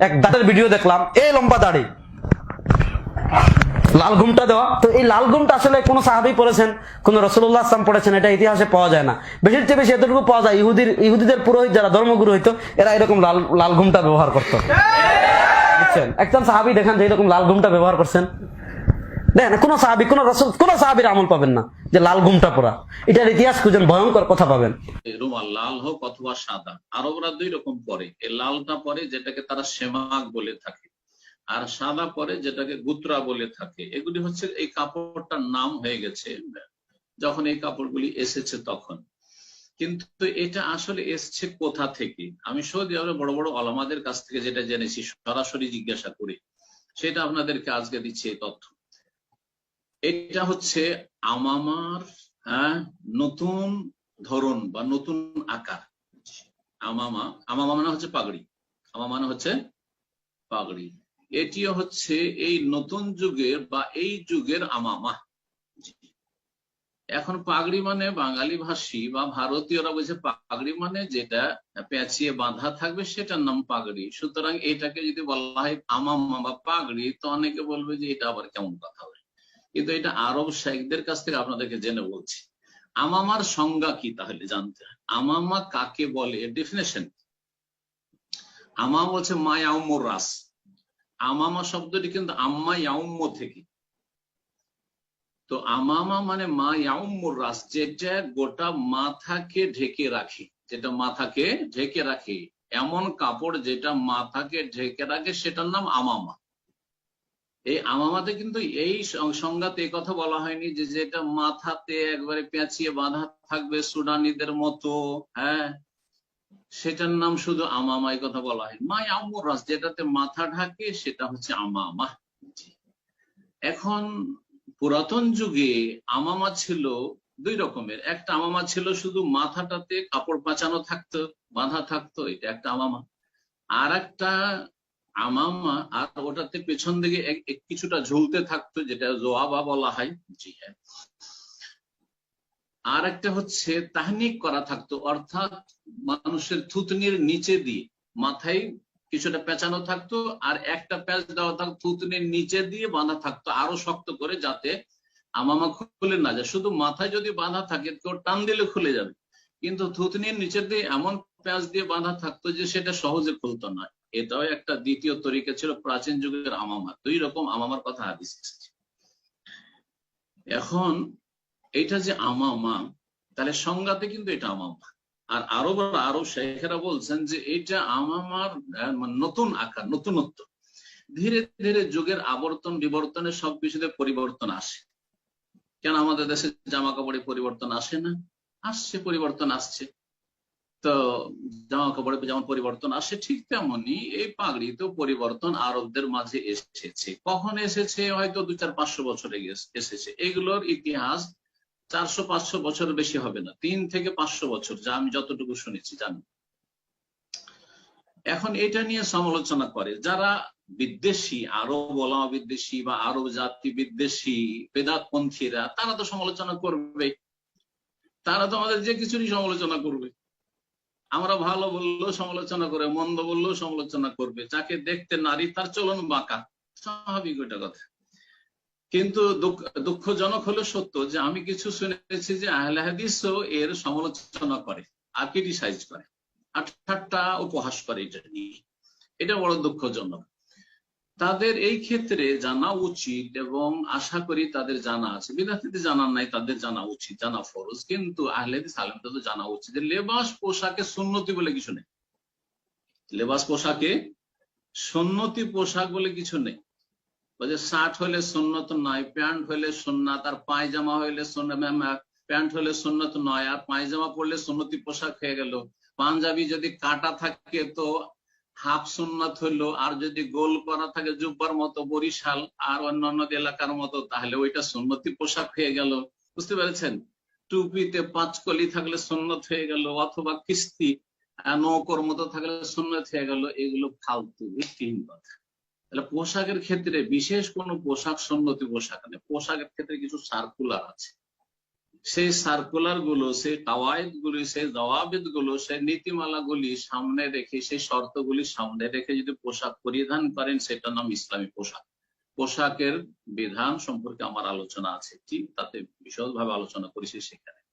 এক দাঁতের ভিডিও দেখলাম এই লম্বা দাড়ি। লাল ঘুমটা দেওয়া। তো এই লাল ঘুমটা আসলে কোন সাহাবি পড়েছেন কোন রসুল্লাহ আসলাম পড়েছেন এটা ইতিহাসে পাওয়া যায় না। বেশির চেয়ে বেশি এতটুকু পাওয়া যায় ইহুদির ইহুদিদের পুরোহিত যারা ধর্মগুরু হইতো এরা এরকম লাল লাল ঘুমটা ব্যবহার করতো। বুঝছেন? একজন সাহাবি দেখেন যে এরকম লাল ঘুমটা ব্যবহার করছেন। দেখেন, কোন সাহাবি রসুল সাহাবির আমল পাবেন না যে লাল ঘুমটা এটার ইতিহাস খুঁজেন ভয়ঙ্কর কথা পাবেন। রুমাল লাল হোক অথবা সাদা, আরবরা দুই রকম পরে। এই লালটা পরে যেটাকে তারা বলে থাকে, আর সাদা পরে যেটাকে গুত্রা বলে থাকে। এগুলি হচ্ছে এই কাপড়টার নাম হয়ে গেছে, যখন এই কাপড়গুলি এসেছে তখন। কিন্তু এটা আসলে এসছে কোথা থেকে? আমি সৌদি আরবে বড় বড় আলামাদের কাছ থেকে যেটা জেনেছি, সরাসরি জিজ্ঞাসা করি। সেটা আপনাদেরকে আজকে দিচ্ছি এই তথ্য। এটা হচ্ছে আমামার হ্যাঁ নতুন ধরন বা নতুন আকার। আমামা আমামা মানে হচ্ছে পাগড়ি। আমা মানে হচ্ছে পাগড়ি। এটিও হচ্ছে এই নতুন যুগের বা এই যুগের আমামা। এখন পাগড়ি মানে বাঙালি ভাষী বা ভারতীয়রা বলছে পাগড়ি মানে যেটা পেঁচিয়ে বাঁধা থাকবে সেটার নাম পাগড়ি। সুতরাং এটাকে যদি বলা হয় আমামা বা পাগড়ি, তো অনেকে বলবে যে এটা আবার কেমন কথা কিন্তু এটা আরব শেখদের কাছ থেকে আপনাদেরকে জেনে বলছি। আমামার সংজ্ঞা কি তাহলে জানতে আমামা কাকে বলে? ডেফিনেশন আমা বলছে মা রাস। আমামা শব্দটি কিন্তু আম্মা ইয়াউম্ম থেকে। তো আমামা মানে মা ইয়াউম্মুর রাস, যেটা গোটা মাথাকে ঢেকে রাখে। যেটা মাথাকে ঢেকে রাখে, এমন কাপড় যেটা মাথাকে ঢেকে রাখে, সেটার নাম আমামা। এই আমামাতে কিন্তু এই সংজ্ঞাতে কথা বলা হয়নি যে, যেটা মাথাতে একবারে পেঁচিয়ে বাঁধা থাকবে সুডানিদের মতো হ্যাঁ? সেটার নাম শুধু আমামা এই কথা বলা হয় মাই আমরাস যেটাতে মাথা ঢাকে সেটা হচ্ছে আমামা। এখন পুরাতন যুগে আমামা ছিল দুই রকমের। একটা আমামা ছিল শুধু মাথাটাতে কাপড় পাচানো থাকতো, বাঁধা থাকতো, এটা একটা আমামা। আর একটা আমামা আর ওটাতে পেছন দিকে কিছুটা ঝুলতে থাকতো, যেটা জোয়াবা বলা হয়। জি হ্যাঁ। আর একটা হচ্ছে তাহনিক করা থাকতো, অর্থাৎ মানুষের থুতনির নিচে দিয়ে মাথায় কিছুটা পেঁচানো থাকতো আর একটা প্যাচ দেওয়া থাকতো থুতনির নিচে দিয়ে বাঁধা থাকতো আরও শক্ত করে যাতে আমামা খুলে না যায়। শুধু মাথায় যদি বাঁধা থাকে কেউ টান দিলে খুলে যাবে। কিন্তু থুতনির নিচে দিয়ে এমন প্যাঁচ দিয়ে বাঁধা থাকতো যে সেটা সহজে খুলতো না এটাও একটা দ্বিতীয় তরিকা ছিল প্রাচীন যুগের আমামা। দুই রকম আমামার কথা হাদিস এখন এটা যে আমামা, তাহলে সংজ্ঞাতে কিন্তু এটা আমামা। আর আরও আরও শেখেরা বলছেন যে এটা আমামার নতুন আকার, নতুনত্ব। ধীরে ধীরে যুগের আবর্তন বিবর্তনে সবকিছুতে পরিবর্তন আসে। কেন আমাদের দেশে জামা কাপড়ে পরিবর্তন আসে না? আসছে, পরিবর্তন আসছে। তো জামা কাপড়ে যেমন পরিবর্তন আসে ঠিক তেমনি এই পাগড়িতেও পরিবর্তন আরবদের মাঝে এসেছে। কখন এসেছে? হয়তো দু চার পাঁচশো বছরে এসেছে। এগুলোর ইতিহাস চারশো পাঁচশো বছর বেশি হবে না। তিন থেকে পাঁচশো বছর, যা আমি যতটুকু শুনেছি, জানি। এখন এটা নিয়ে সমালোচনা করে। যারা বিদ্বেষী, আরব ওলামা বিদ্বেষী বা আরব জাতি বিদ্বেষী, বেদাতপন্থীরা, তারা তো সমালোচনা করবে। তারা তো আমাদের যে কিছুরই সমালোচনা করবে। আমরা ভালো বললেও সমালোচনা করে, মন্দ বললেও সমালোচনা করবে। যাকে দেখতে নারী, তার চলন বাঁকা। স্বাভাবিক ওইটা কথা। কিন্তু দুঃখজনক হলো সত্য যে, আমি কিছু শুনেছি যে আহলে হাদিসও এর সমালোচনা করে, আর ক্রিটিসাইজ করে। আর উপহাস করে এটা নিয়ে। এটা বড় দুঃখজনক। তাদের এই ক্ষেত্রে জানা উচিত এবং আশা করি তাদের জানা আছে। বিদ্যার্থীদের জানা নাই, তাদের জানা উচিত, জানা ফরজ। কিন্তু আহলেদিস আলমদের তো জানা উচিত লেবাস পোশাকে সুন্নতি বলে কিছু নেই। লেবাস পোশাকে সুন্নতি পোশাক বলে কিছু নেই। বলছে শার্ট হলে সুন্নত নয়, প্যান্ট হলে সুন্নাত, আর পায়জামা হইলে প্যান্ট হলে সুন্নত নয়, আর পায়জামা পরলে সুন্নতি পোশাক হয়ে গেল। পাঞ্জাবি যদি কাটা থাকে তো হাফ সুন্নাত হইল, আর যদি গোল করা থাকে জুব্বার মতো বরিশাল আর অন্যান্য এলাকার মতো, তাহলে ওইটা সুন্নতি পোশাক হয়ে গেল। বুঝতে পেরেছেন? টুপিতে পাঁচ কলি থাকলে সুন্নত হয়ে গেল, অথবা কিস্তি নৌকর মতো থাকলে সুন্নত হয়ে গেল, এগুলো ফালতু ভিত্তিহীন কথা। তাহলে পোশাকের ক্ষেত্রে বিশেষ কোনো পোশাক সন্নতি পোশাক নেই। পোশাকের ক্ষেত্রে কিছু সার্কুলার আছে। সেই সার্কুলারগুলো, সেই কাওয়ায়দ গুলি, সেই জওয়াবিদগুলো, সেই নীতিমালা গুলি সামনে রেখে, সেই শর্তগুলি সামনে রেখে যদি পোশাক পরিধান করেন, সেটার নাম ইসলামী পোশাক। পোশাকের বিধান সম্পর্কে আমার আলোচনা আছে। ঠিক তাতে বিশদভাবে আলোচনা করেছি সেখানে।